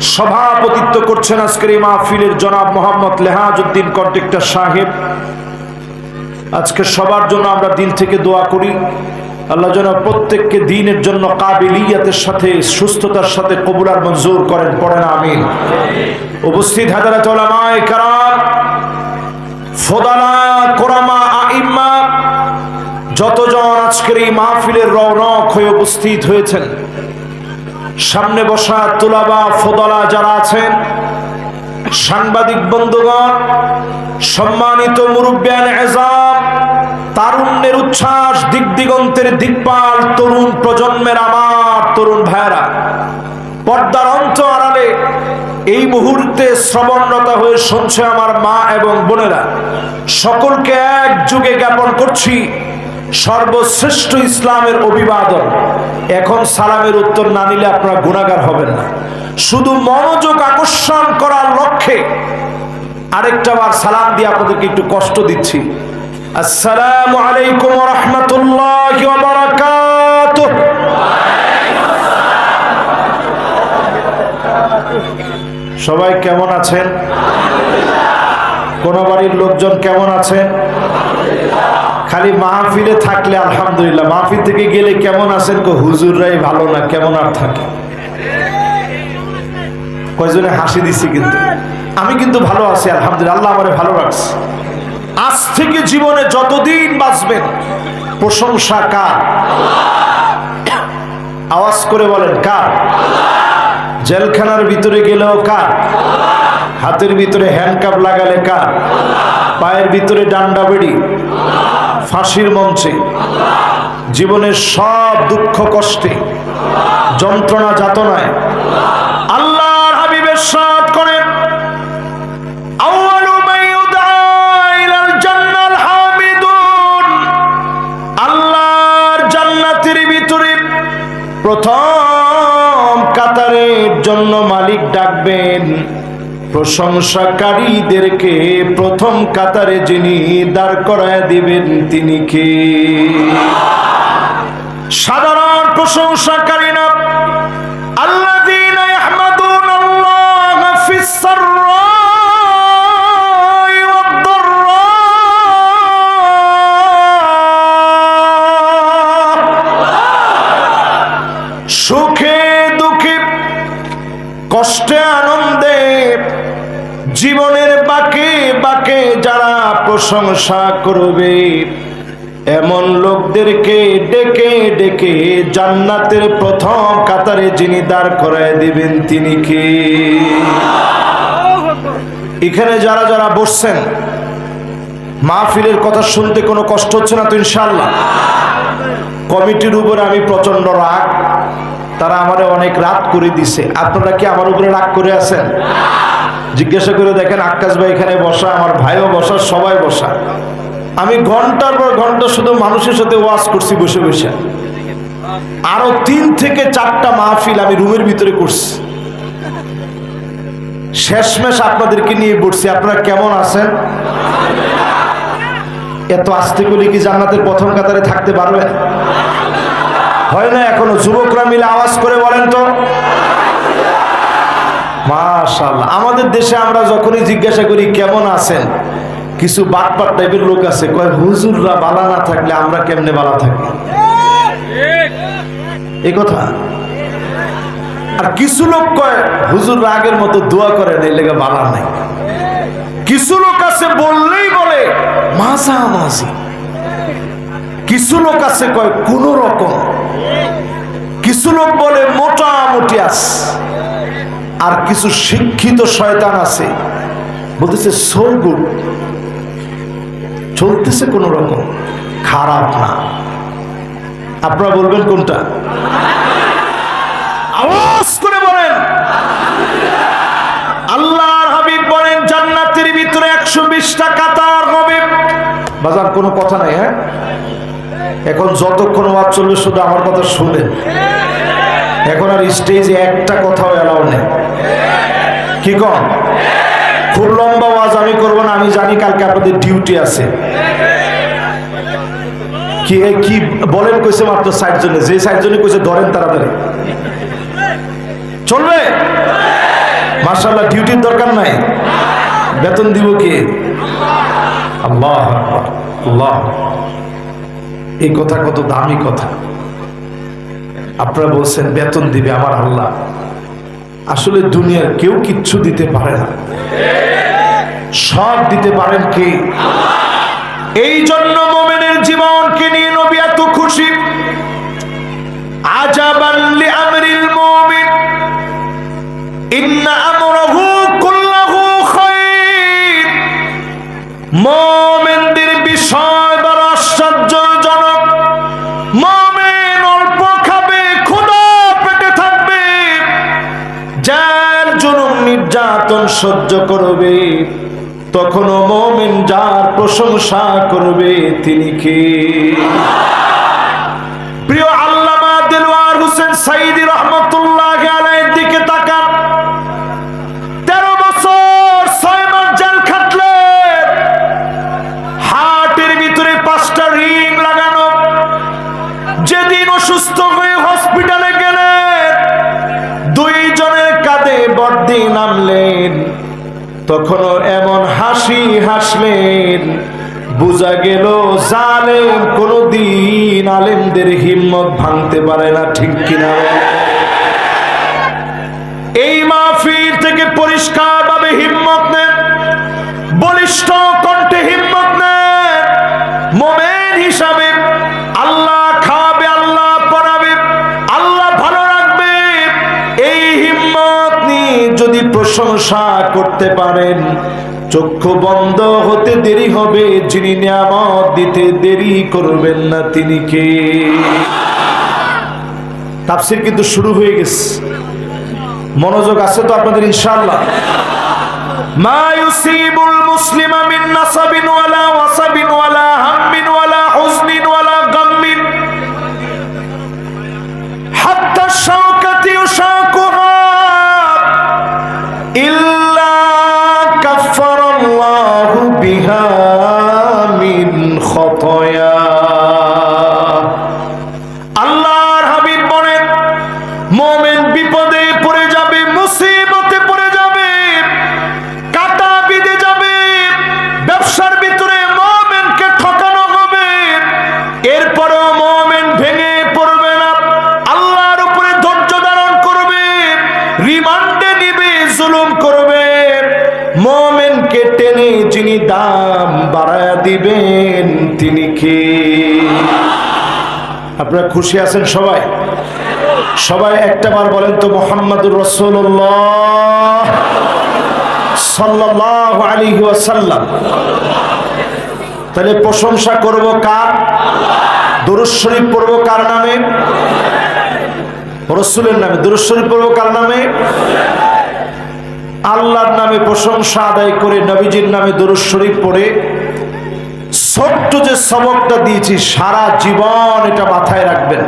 সভাপতিত্ব করছেন আজকের এই মাহফিলের জনাব মোহাম্মদ লেহাজউদ্দিন কন্ট্রাক্টর সাহেব। আজকে সবার জন্য আমরা দিল থেকে দোয়া করি। আল্লাহ যেন প্রত্যেককে দিনের জন্য কাবিলিয়াতের সাথে, সুস্থতার সাথে কবুলার মঞ্জুর করেন, পড়েন, আমিন। উপস্থিত হাজারাত ওলামায়ে কারাম ফোদালা কোরামা, আইম্মা, যতজন আজকের এই মাহফিলের রৌনক হয়ে উপস্থিত হয়েছেন সামনে বসা তুলাবা ফোদলা যারা আছেন, সাংবাদিক বন্ধুগণ, সম্মানিত মুরব্বিয়ান এজাম তারুণ্যের উচ্ছ্বাস দিক দিগন্তের দিকপাল, তরুণ প্রজন্মের আমার তরুণ ভাইরা পর্দার অন্ত আড়ালে এই মুহূর্তে শ্রবণরতা হয়ে শুনছে আমার মা এবং বোনেরা, সকলকে এক যুগে জ্ঞাপন করছি সর্বশ্রেষ্ঠ ইসলামের অভিবাদন। এখন সালামের উত্তর না নিলে আপনারা গুণাগার হবেন না। শুধু মনোযোগ আকর্ষণ করার লক্ষ্যে আরেকটা বার সালাম দিয়ে আপনাদেরকে একটু কষ্ট দিচ্ছি। আসসালামু আলাইকুম রহমতুল্লাহ সবাই কেমন আছেন? কোন বাড়ির লোকজন কেমন আছেন? খালি মাহফিলে থাকলে আলহামদুলিল্লাহ। মাহফিল থেকে গেলে কেমন আছেন কো? হুজুররাই ভালো না, কেমন আর থাকে? কয়জনে হাসি দিছি কিন্তু। আমি কিন্তু ভালো আছি, আলহামদুলিল্লাহ। আল্লাহ আমারে ভালো রাখছে। আজ থেকে জীবনে যতদিন বাঁচবেন, প্রশংসা কার? আওয়াজ করে বলেন, কার? জেলখানার ভিতরে গেলেও কার? হাতের ভিতরে হ্যান্ডকাপ লাগালে কার? পায়ের ভিতরে ডান্ডা বেড়ি, ফাঁসির মঞ্চে, জীবনের সব দুঃখ কষ্টে, যন্ত্রণা যাতনায়, আল্লাহর হাবিবের সাথ করেন। আল্লাহর জান্নাতের ভিতরে প্রথম কাতারের জন্য মালিক ডাকবেন। প্রশংসাকারীদেরকে প্রথম কাতারে যিনি দাঁড় করায় দিবেন তিনি কে? সাধারণ প্রশংসাকারী না আল্লাহ সুখে প্রশংসা করবে। এমন লোকদেরকে ডেকে ডেকে জান্নাতের প্রথম কাতারে যিনি দাঁড় করায় দিবেন তিনি কে? এখানে যারা যারা বসছেন, মাহফিলের কথা শুনতে কোনো কষ্ট হচ্ছে না তো ইনশাল্লাহ কমিটির উপরে আমি প্রচণ্ড রাগ। তারা আমারে অনেক রাগ করে দিছে। আপনারা কি আমার উপরে রাগ করে আছেন? জিজ্ঞাসা করে দেখেন আকাশ ভাই এখানে বসা, আমার ভাইও বসা, সবাই বসা। আমি ঘণ্টার পর ঘণ্টা শুধু মানুষের সাথে ওয়াজ করছি বসে বসে। আরও তিন থেকে চারটা মাহফিল আমি রুমের ভিতরে করছি। শেষমেশ আপনাদেরকে নিয়ে বসছি, আপনারা কেমন আছেন? এত আস্তে করে কি জান্নাতের প্রথম কাতারে থাকতে পারবে? হয় না এখনও? যুবকরা মিলে আওয়াজ করে বলেন তো। মাশাল্লাহ আমাদের দেশে আমরা যখনই জিজ্ঞাসা করি, কেমন আছেন? কিছু বাটপাট টাইপের লোক আছে, কয়, হুজুররা বালা না থাকলে আমরা কেমনে বালা থাকি? এই কথা। আর কিছু লোক কয় হুজুর রাগের মতো দোয়া করেন এই লেগে বালা নাই। কিছু লোক আছে, বললেই বলে মাঝা মাঝি কিছু লোক আছে, কয়, কোন রকম। কিছু লোক বলে, মোটামুটি। আর কিছু শিক্ষিত শয়তান আছে। বলতেছে সো চলতেছে কোন রকম। খারাপ না। আপনারা বলবেন কোনটা? আওয়াজ করে বলেন। আল্লাহর হাবিব বলেন, জান্নাতের ভিতরে একশো বিশটা কাতার হবে বাজার, কোনো কথা নাই হ্যাঁ? এখন যতক্ষণ ওয়াজ চলবে, শুধু আমার কথা শুনেন এখন আর স্টেজে একটা কথাও এলাও নেই। কি কম? খুব লম্বা ওয়াজ আমি করব না, আমি জানি কালকে আপনাদের ডিউটি আছে। কি কি বলেন কইছে মাত্র ষাট জনে যে ষাট জনে কইছে ধরেন তাড়াতাড়ি চলবে? মাসাল্লাহ ডিউটির দরকার নাই। বেতন দিব কে? আল্লাহ আল্লাহ। এই কথা কত দামি কথা। আপনারা বলছেন, বেতন দিবে আমার আল্লাহ। আসলে দুনিয়ার কেউ কিচ্ছু দিতে পারে না। সব দিতে পারেন কে? এই জন্য মোমেনের জীবনকে নিয়ে নবী এত খুশি। আজাবান লি আমরিল মুমিন। ইন্না সহ্য করবে, তখনও মমিন যার প্রশংসা করবে, তিনি কে? প্রিয় আল্লামা দিলওয়ার হোসেন সাইদি রহমতুল্লাহ আলাইহির দিকে তাকান। হয়ে হসপিটালে গেলেন, দুইজনের কাঁধে বর্দি নামলেন তখনও এমন হাসি হাসলেন, বুঝা গেল জালেম কোনদিন আলেমদের হিম্মত ভাঙতে পারে না, ঠিক কিনা? এই মাহফিল থেকে পরিষ্কার ভাবে হিম্মত প্রশংসা করতে পারেন। চক্ষু বন্ধ হতে দেরি হবে, যিনি নিয়ামত দিতে দেরি করবেন না তিনি কে? তাফসির কিন্তু শুরু হয়ে গেছে। মনোযোগ আছে তো আপনাদের, ইনশাআল্লাহ। মা ইউসিবুল মুসলিমা মিন নাসাবিন ওয়ালা ওয়াসাবিন ওয়ালা হাম্মিন ভেঙে পড়বে না। আল্লাহর উপরে ধৈর্য ধারণ করবে, রিমান্ডে নিবে, জুলুম করবে। টেনে যিনি দাম বাড়ায়া দিবেন, তিনি কে? আপনারা খুশি আছেন সবাই? সবাই একটা বার বলেন তো, মোহাম্মদুর রসুল্লাহ সাল্লাহ আলী তাহলে প্রশংসা করব কার? দুরুজ শরীফ পড়ব কার নামে? রসুলের নামে। দুরুজ পড়ব কার নামে? আল্লাহর নামে প্রশংসা আদায় করে নবীজির নামে দুরুজ শরীফ পড়ে। ছোট্ট যে সবকটা দিয়েছি, সারা জীবন এটা মাথায় রাখবেন।